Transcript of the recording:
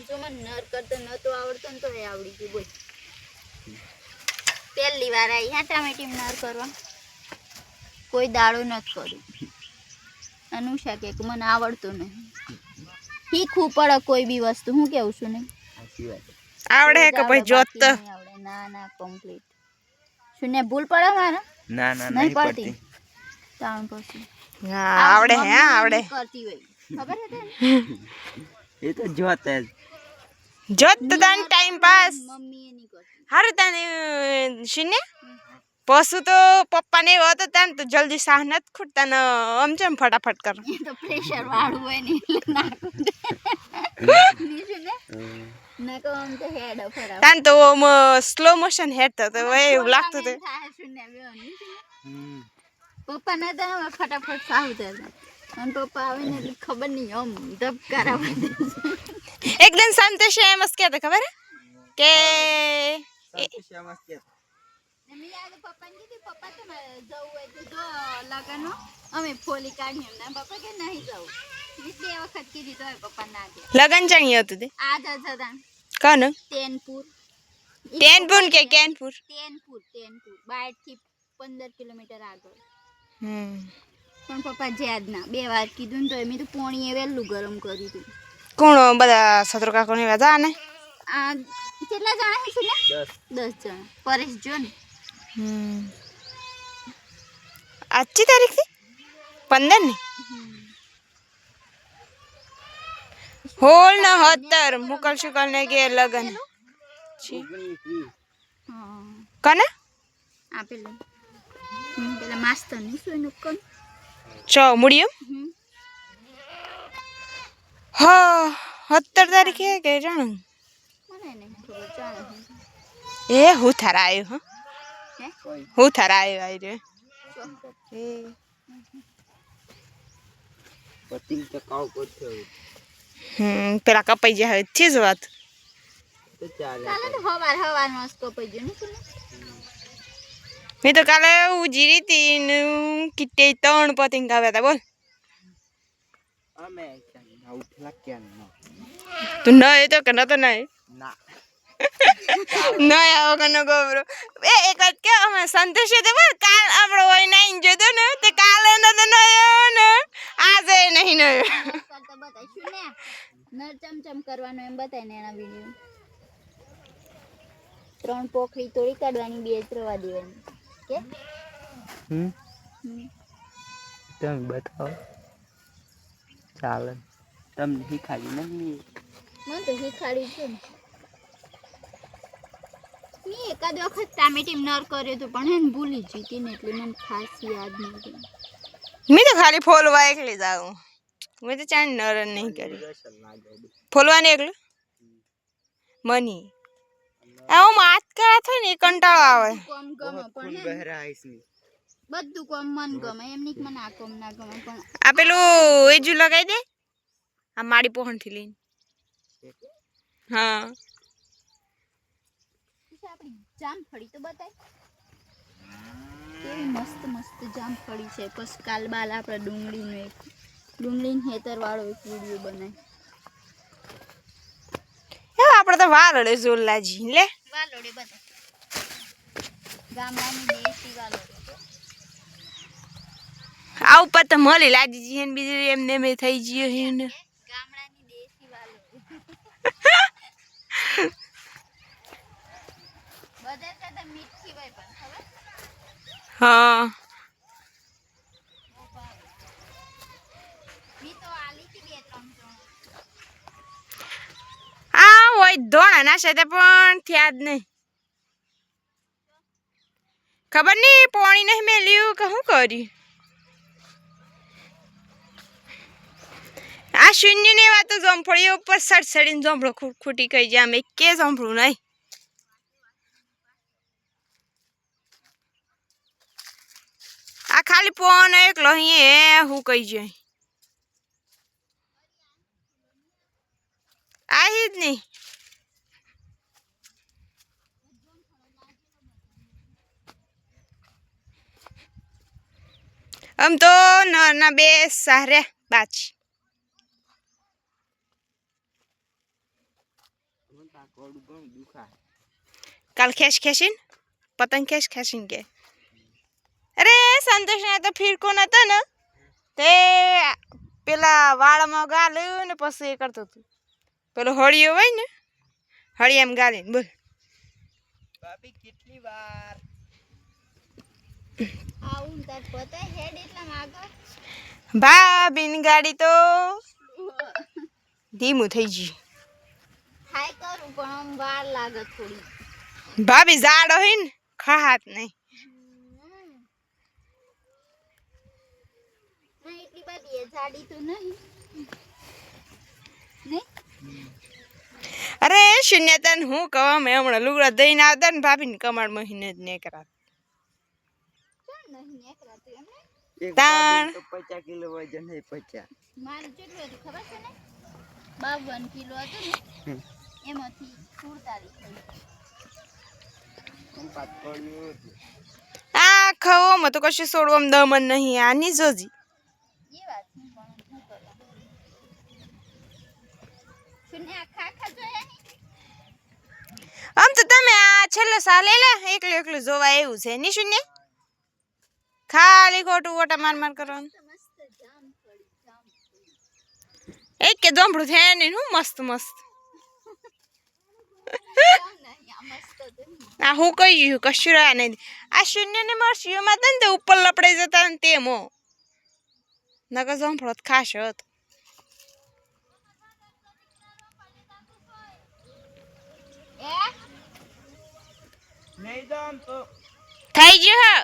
જો મને નર કરતો નતો આવડતો ને તો એ આવડી ગયું બોલ. પહેલી વાર આવી હા ટામેટી નર કરવા. કોઈ દાડો નથી કર્યું. અનુષા કે મને આવડતું નહીં. શીખવું પડે કોઈ બી વસ્તુ હું કેવું છું ને? આવડે કે ભાઈ જોત? આવડે. ના ના કમ્પ્લીટ શું ને ભૂલ પડે મારે? ના ના નહીં પડતી? પડતી. તાણ પછી હા આવડે હે આવડે. કરતી હોય. ખબર છે તને? એ તો જોત જ. જોત તો તાન ટાઈમ પાસ મમ્મી એની કરતી. હારું તાને શીને પશુ તો પપ્પાને એવો હતો તાન તો જલ્દી સાહ નથી ખૂટતા ને આમ જેમ ફટાફટ કર. તો પ્રેશર વાળું હોય ને તાન તો સ્લો મોશન હેડ તો હવે એવું લાગતું હતું. હમ. પપ્પા ના તો ફટાફટ સાહુ થતા અને પપ્પા આવે ને એટલે ખબર નહીં આમ ધબ કરાવવા દે છે. એકદમ સંતોષ એમ જ કહેતો ખબર હે? કે લગન ચાણી હતું તે? આ જ હતા. કોનું? તેનપુર. ટેનપુર કે કેનપુર? તેનપુર તેનપુર. બારથી પંદર કિલોમીટર આગળ. હમ. પણ પપ્પા જ્યાદ જ ના બે વાર કીધું ને તો એમ તો પોણીએ વહેલું ગરમ કર્યું હતું કોણ બધા સત્રો કાકોની વાત ને? આ કેટલા જણા છે ને દસ. જણા. પરેશ જો ને. હમ. આજની તારીખથી પંદર ને હોલ ન સત્તર મુકલ શુકલ ને કે લગન. કને? આપેલું. હમ, પેલા માસ્તરની શું કોણ ચો મૂડી એમ હા, સત્તર તારીખે કે જાણું. એ હું થારા આવ્યો હા? હે થારા આવ્યો આવી રહ્યો પેલા કપાઈ જાય છે જ વાત. ચાલે. હવાર હવાર કપાઈ ગયું? મેં તો કાલે ઉજીરી હતી ને ત્રણ પતંગ આવ્યા હતા બોલ. તું ન એ તો કે ન તો નહીં ના. ન આવો કે ગોબરો. એ એક વાત કે અમે સંતોષ તો બોલ કાલ આપણો હોય નહીં જોતો ને તે કાલે ન તો નયો ને. આજે નહીં નયો ને. ચમચમ કરવાનો એમ બતાવીને એના વીડિયો ત્રણ પોખરી તોડી કાઢવાની બે ત્રવા રવા દેવાની. કે? હમ. તમે બતાવો. ચાલે. તમને શીખાડી નથી. મને તો શીખવાડ્યું છે મેં એકાદ વખત ટામેટી નર કર્યો હતો પણ એને ભૂલી જતી ને એટલે મને ખાસ યાદ નથી મેં તો ખાલી ફોલવા એકલી જાઉં મેં તો ચાંદ નર નહીં કરી ફોલવાની એકલું? મની. હું માત થાય ને એ કંટાળો આવે. કોમ ગમે પણ બહેરા આઈસની બધું કોમ મન ગમે એમ નહીં મને આ કોમ ના ગમે પણ આ પેલું એજુ લગાવી દે? આ માડી પોહણથી લઈને. હા. આપણી જામફળી તો બતાય? કેવી મસ્ત મસ્ત જામફળી છે. પછી કાલ બાલ આપણે ડુંગળીનો એક ડુંગળીને હેતર વાળો એક વીડિયો બનાય. આપણે તો વાલડે ઝોલાજી લે. વાલોડે બતાય. આ ઉપર તો મળી લાજી જી ને બીજું એમને એમ થઈ ગયો છે હા. તો આ હોય ધોણા ના સાથે પણ થયા જ નહીં. ખબર નહીં પોણી નહીં મેલ્યું કે શું કર્યું આ શૂન્ય ને વાત જમફળીઓ ઉપર સડસડીને જમફળો ખૂ- ખૂટી કહી જાય અમે કે જમફળું નહીં? આ ખાલી પોન એકલો અહીંયા હું કહી જાય આ જ નહીં. આમ તો નરના બે સારે બાચ કાલ ખેસ ખેસીન પતંગ ખેસ ખેસીન કે? અરે સંતોષ સંતોષના તો ફીરકો નતો ને, તે પેલા વાળમાં ગાલ્યું ને પછી એ કરતો હતું. પેલો હોળીઓ હોય ને હળી એમ ગાલીને, બોલ. ભાભી, કેટલી વાર? ભાભીની ગાડી તો ધીમું થઈ ગયું થાય કરું પણ આમ વાર લાગે થોડી. ભાભી ઝાડ હોય ને ખાત નહીં. એટલી બધી એ તો નહીં. નહીં? અરે શૂન્ય તને હું કહું મેં હમણાં લુગડા દઈને આવતા ને ભાભીને કમાડ મહિને જ નહીં કોણ નહીં નીકળાતું એમને એક તાણ. પચાસ કિલો વજન હે પચાસ મારું કેટલું હતું ખબર છે ને? બાવન કિલો હતું ને? એમાંથી સુડતાલીસ થઈ હું પાત પડ્યું હતું આ ખાવામાં તો કશું છોડવામાં દમન નહીં આની જોજી આમ તો તમે આ છેલ્લો સાલ એલા એકલું એકલું જોવા એવું છે ની? શૂન્ય ખાલી ખોટું ઓટા માર માર કરવાનું પડી એક કે દોંભળું છે નહીં હું મસ્ત મસ્ત. આ હું કહી ગયું કશું રહ્યા નહીં. આ શૂન્ય ને મરસીઓમાં હતા ને તે ઉપર લપડાઈ જતા ને તેમ હો નકર તો ખાસ હતો. થઈ ગયું હા.